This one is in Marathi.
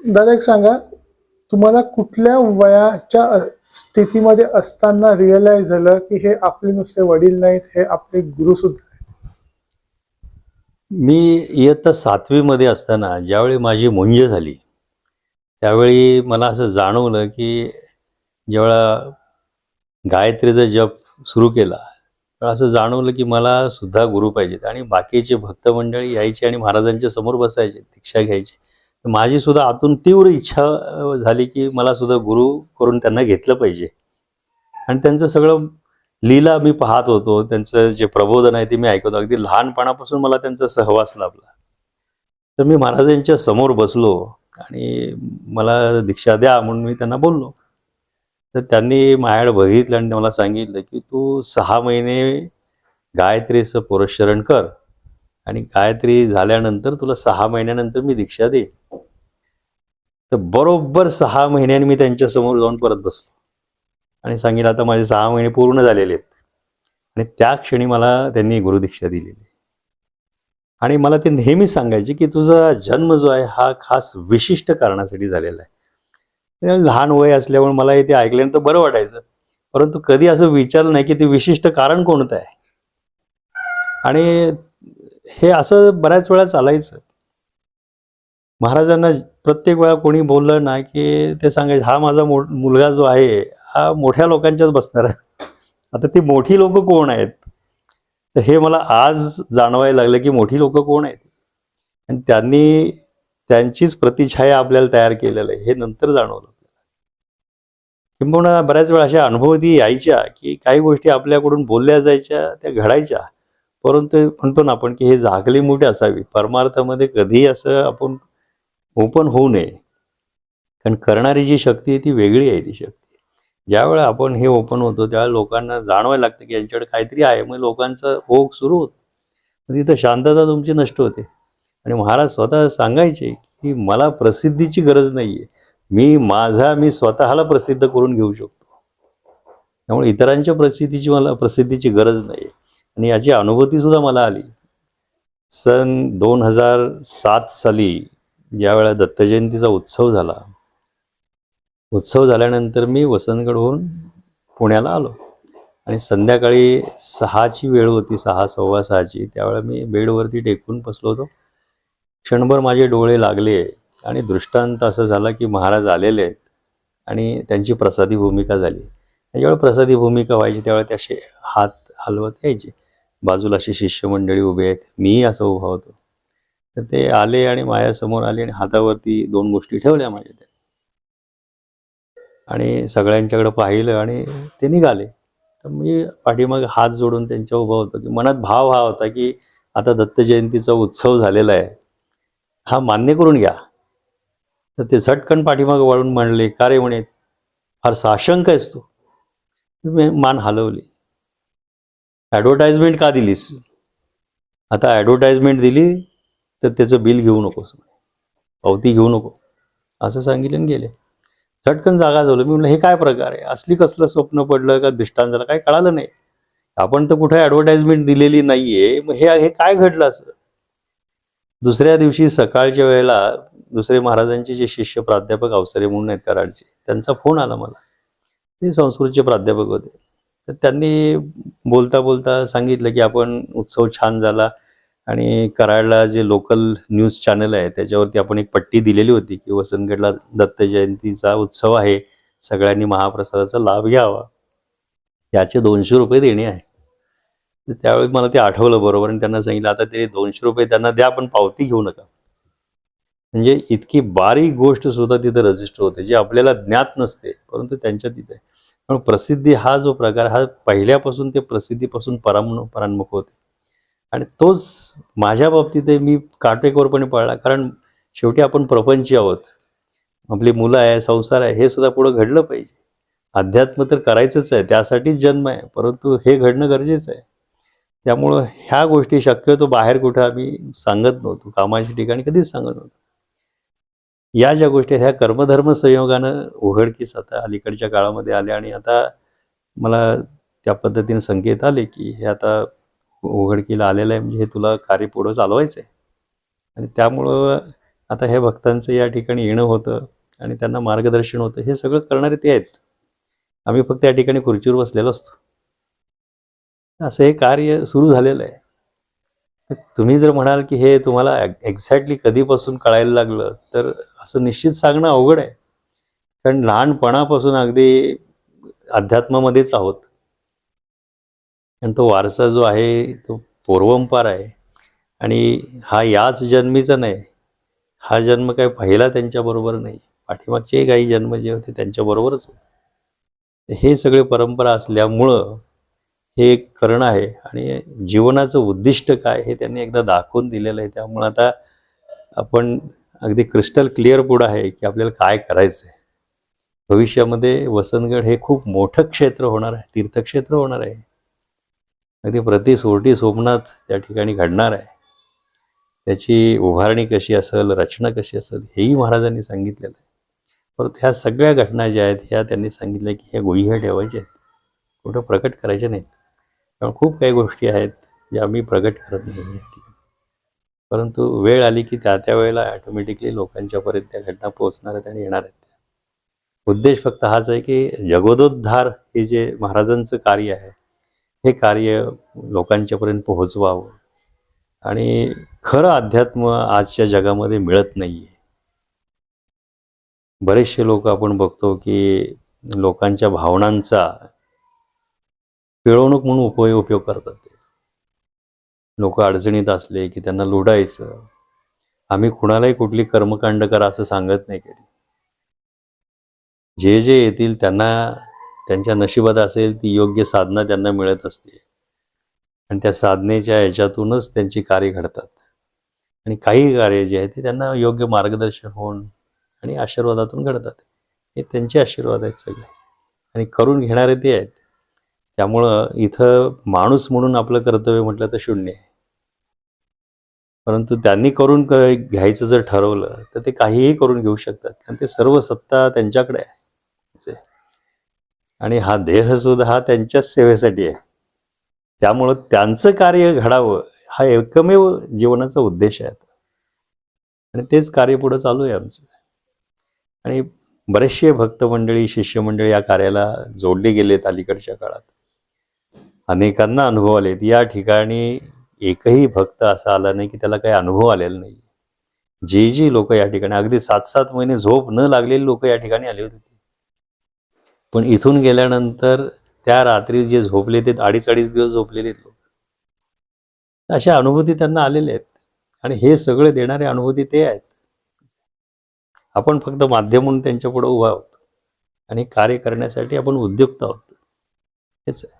दादा एक सांगा तुम्हाला कुठल्या वयाच्या स्थितीमध्ये असताना रिअलाइज झालं की हे आपले नुसते वडील नाहीत हे आपले गुरु सुद्धा आहेत? मी इयत्ता सातवीमध्ये असताना ज्यावेळी माझी मुंज झाली त्यावेळी मला असं जाणवलं की जेव्हा गायत्रीचा जप सुरू केला तेव्हा असं जाणवलं की मला सुद्धा गुरु पाहिजेत आणि बाकीचे भक्त मंडळी यायचे आणि महाराजांच्या समोर बसायचे दीक्षा घ्यायची माझी सुद्धा आतून तीव्र इच्छा झाली की मला सुद्धा गुरु करून त्यांना घेतलं पाहिजे. आणि त्यांचं सगळं लीला मी पाहत होतो. त्यांचं जे प्रबोधन आहे ते मी ऐकतो अगदी लहानपणापासून मला त्यांचा सहवास लाभला. तर मी महाराजांच्या समोर बसलो आणि मला दीक्षा द्या म्हणून मी त्यांना बोललो. तर त्यांनी माझ्याकडे बघितलं आणि मला सांगितलं की तू सहा महिने गायत्रीचं पुरस्चरण कर. आणि गायत्री झाल्यानंतर तुला सहा महिन्यानंतर मी दीक्षा दे तर बरोबर सहा महिन्यांनी मी त्यांच्यासमोर जाऊन परत बसलो. आणि सांगितलं आता माझे सहा महिने पूर्ण झालेले आहेत. आणि त्या क्षणी मला त्यांनी गुरुदीक्षा दिलेली. आणि मला ते नेहमी सांगायचे की तुझा जन्म जो आहे हा खास विशिष्ट कारणासाठी झालेला आहे. लहान वय असल्यामुळे मला हे ते ऐकल्यानंतर बरं वाटायचं. परंतु कधी असं विचारलं नाही की ते विशिष्ट कारण कोणतं आहे? आणि हे असं बऱ्याच वेळा चालायचं. महाराजांना प्रत्येक वेळा कोणी बोललं ना की ते सांगायचे हा माझा मो मुलगा जो आहे हा मोठ्या लोकांच्याच बसणार आहे. आता ती मोठी लोक कोण आहेत? तर हे मला आज जाणवायला लागलं की मोठी लोक कोण आहेत? आणि त्यांनी त्यांचीच प्रतिछाया आपल्याला तयार केलेलं आहे हे नंतर जाणवलं किंबहुना बऱ्याच वेळा अशा अनुभवती यायच्या की काही गोष्टी आपल्याकडून बोलल्या जायच्या त्या घडायच्या. परंतु म्हणतो ना आपण की हे झाकली मोठी असावी. परमार्थामध्ये कधीही असं आपण ओपन होऊ नये. कारण करणारी जी शक्ती आहे ती वेगळी आहे ती शक्ती. ज्यावेळेला आपण हे ओपन होतो त्यावेळेला लोकांना जाणवायला लागतं की यांच्याकडे काहीतरी आहे. मग लोकांचा ओघ सुरू होतो. तिथं शांतता तुमची नष्ट होते. आणि महाराज स्वतः सांगायचे की मला प्रसिद्धीची गरज नाही आहे मी माझा मी स्वतःला प्रसिद्ध करून घेऊ शकतो. त्यामुळे इतरांच्या प्रसिद्धीची मला प्रसिद्धीची गरज नाही आहे आणि याची अनुभूतीसुद्धा मला आली. सन दोन हजार सात साली ज्यावेळा दत्तजयंतीचा उत्सव झाला. उत्सव झाल्यानंतर मी वसंतगडहून पुण्याला आलो. आणि संध्याकाळी सहाची वेळ होती सहा सव्वा सहाची. त्यावेळेला मी बेडवरती टेकून बसलो होतो. क्षणभर माझे डोळे लागले आणि दृष्टांत असं झाला की महाराज आलेले आहेत आणि त्यांची प्रसादी भूमिका झाली. ज्यावेळेला प्रसादी भूमिका व्हायची त्यावेळेला ते असे हात हलवत यायचे. बाजूला अशी शिष्यमंडळी उभे आहेत. मीही असं उभा होतो. तर ते आले आणि माझ्यासमोर आले आणि हातावरती दोन गोष्टी ठेवल्या माझ्या त्या आणि सगळ्यांच्याकडे पाहिलं आणि ते निघाले. तर मी पाठीमागे हात जोडून त्यांच्या उभा होतो की मनात भाव हा होता की आता दत्त जयंतीचा उत्सव झालेला आहे. हा मान्य करून घ्या. तर ते झटकन पाठीमागे वाळून म्हणले का रे? म्हणे फार साशंक आहेस तू. मान हलवली. ॲडव्हर्टाईजमेंट का दिलीस? आता ॲडव्हर्टाईजमेंट दिली तर त्याचं बिल घेऊ नकोस पावती घेऊ नको. असं सांगितलं आणि गेले. झटकन जागा झालो मी म्हणलं हे काय प्रकार आहे? असली कसलं स्वप्न पडलं का दृष्टांत झालं काय कळालं नाही. आपण तर कुठे ॲडव्हर्टाईजमेंट दिलेली नाहीये. मग हे हे काय घडलं असं? दुसऱ्या दिवशी सकाळच्या वेळेला दुसरे महाराजांचे जे शिष्य प्राध्यापक अवसरे म्हणून आहेत कराडचे त्यांचा फोन आला मला. ते संस्कृतचे प्राध्यापक होते. तर त्यांनी बोलता बोलता सांगितलं की आपण उत्सव छान झाला आणि कराडला जे लोकल न्यूज चॅनल आहे त्याच्यावरती आपण एक पट्टी दिलेली होती की वसंतगडला दत्त जयंतीचा उत्सव आहे सगळ्यांनी महाप्रसादाचा लाभ घ्यावा. याचे दोनशे रुपये देणे आहे. तर त्यावेळी मला ते आठवलं बरोबर आणि त्यांना सांगितलं आता ते दोनशे रुपये त्यांना द्या पण पावती घेऊ नका. म्हणजे इतकी बारीक गोष्ट सुद्धा तिथं रजिस्टर होते जे आपल्याला ज्ञात नसते परंतु त्यांच्या तिथे पण प्रसिद्धी हा जो प्रकार हा पहिल्यापासून ते प्रसिद्धीपासून पराम परान्मुख होते. आणि तोच माझ्या बाबतीत मी काटेकोरपणे पाळला. कारण शेवटी आपण प्रपंची आहोत. आपली मुलं आहे संसार आहे हे सुद्धा पुढं घडलं पाहिजे. अध्यात्म तर करायचंच आहे त्यासाठीच जन्म आहे. परंतु हे घडणं गरजेचं आहे. त्यामुळं ह्या गोष्टी शक्यतो बाहेर कुठं आम्ही सांगत नव्हतो. कामाच्या ठिकाणी कधीच सांगत नव्हतो. या ज्या गोष्टी आहेत ह्या कर्मधर्म संयोगानं उघडकीस आता अलीकडच्या काळामध्ये आल्या आणि आता मला त्या पद्धतीने संकेत आले की हे आता उघडकीला आलेलं आहे म्हणजे हे तुला कार्य पुढं चालवायचं आहे आणि त्यामुळं आता हे भक्तांचं या ठिकाणी येणं होतं आणि त्यांना मार्गदर्शन होतं हे सगळं करणारे ते आहेत. आम्ही फक्त या ठिकाणी खुर्चीवर बसलेलो असतो. असं हे कार्य सुरू झालेलं आहे. तुम्ही जर म्हणाल की हे तुम्हाला एक्झॅक्टली कधीपासून कळायला लागलं तर असं निश्चित सांगणं अवघड आहे. कारण लहानपणापासून अगदी अध्यात्मामध्येच आहोत. आणि तो वारसा जो आहे तो पूर्वंपार आहे. आणि हा याच जन्मीचा नाही. हा जन्म काय पहिला त्यांच्याबरोबर नाही. पाठीमागचे काही जन्म जे होते त्यांच्याबरोबरच होते. हे सगळे परंपरा असल्यामुळं हे एक करणं आहे आणि जीवनाचं उद्दिष्ट काय हे त्यांनी एकदा दाखवून दिलेलं आहे. त्यामुळं आता आपण अगदी क्रिस्टल क्लिअर पुढं आहे की आपल्याला काय करायचं आहे. भविष्यामध्ये वसंतगड हे खूप मोठं क्षेत्र होणार आहे तीर्थक्षेत्र होणार आहे. अगदी प्रति सोरटी सोमनाथ त्या ठिकाणी घडणार आहे. त्याची उभारणी कशी असेल रचना कशी असेल हेही महाराजांनी सांगितलेलं आहे. परत ह्या सगळ्या घटना ज्या आहेत ह्या त्यांनी सांगितल्या की ह्या गुह्य ठेवायच्या आहेत. कुठं प्रकट करायच्या नाहीत. कारण खूप काही गोष्टी आहेत ज्या आम्ही प्रकट करत नाही परंतु वेळ आली की त्या त्या वेळेला ॲटोमॅटिकली लोकांच्यापर्यंत त्या घटना पोहोचणार आहेत आणि येणार आहेत. उद्देश फक्त हाच आहे की जगोदोद्धार हे जे महाराजांचं कार्य आहे हे कार्य लोकांच्यापर्यंत पोहोचवावं. आणि खरं अध्यात्म आजच्या जगामध्ये मिळत नाही आहे बरेचसे लोक आपण बघतो की लोकांच्या भावनांचा पिळवणूक म्हणून उपयोग उपयोग करतात ते. लोक अडचणीत असले की त्यांना लुडायचं आम्ही कुणालाही कुठली कर्मकांड करा असं सांगत नाही कधी. जे जे येतील त्यांना त्यांच्या नशिबात असेल ती योग्य साधना त्यांना मिळत असते. आणि त्या साधनेच्या याच्यातूनच त्यांची कार्य घडतात. आणि काही कार्य जे आहेत ते त्यांना योग्य मार्गदर्शन होऊन आणि आशीर्वादातून घडतात. हे त्यांचे आशीर्वाद आहेत सगळे. आणि करून घेणारे ते आहेत. त्यामुळं इथं माणूस म्हणून आपलं कर्तव्य म्हटलं तर शून्य आहे. परंतु त्यांनी करून घ्यायचं जर ठरवलं तर ते काहीही करून घेऊ शकतात. कारण ते सर्व सत्ता त्यांच्याकडे आहे. आणि हा देह सुद्धा हा त्यांच्याच सेवेसाठी आहे. त्यामुळं त्यांचं कार्य घडावं हा एकमेव जीवनाचा उद्देश आहे आणि तेच कार्य पुढं चालू आहे आमचं. आणि बरेचसे भक्त मंडळी शिष्यमंडळी या कार्याला जोडले गेलेत अलीकडच्या काळात. अनेकांना अनुभव आलेत या ठिकाणी एकही भक्त असा आला नाही की त्याला काही अनुभव आलेला नाही. जे जी लोक या ठिकाणी अगदी सात सात महिने झोप न लागलेली लोक या ठिकाणी आले होते. पण इथून गेल्यानंतर त्या रात्री जे झोपले ते अडीच अडीच दिवस झोपलेले आहेत लोक. अशा अनुभूती त्यांना आलेल्या आहेत. आणि हे सगळे देणारे अनुभूती ते आहेत. आपण फक्त माध्यम म्हणून त्यांच्या पुढे उभा आहोत. आणि कार्य करण्यासाठी आपण उद्युक्त आहोत. हेच आहे.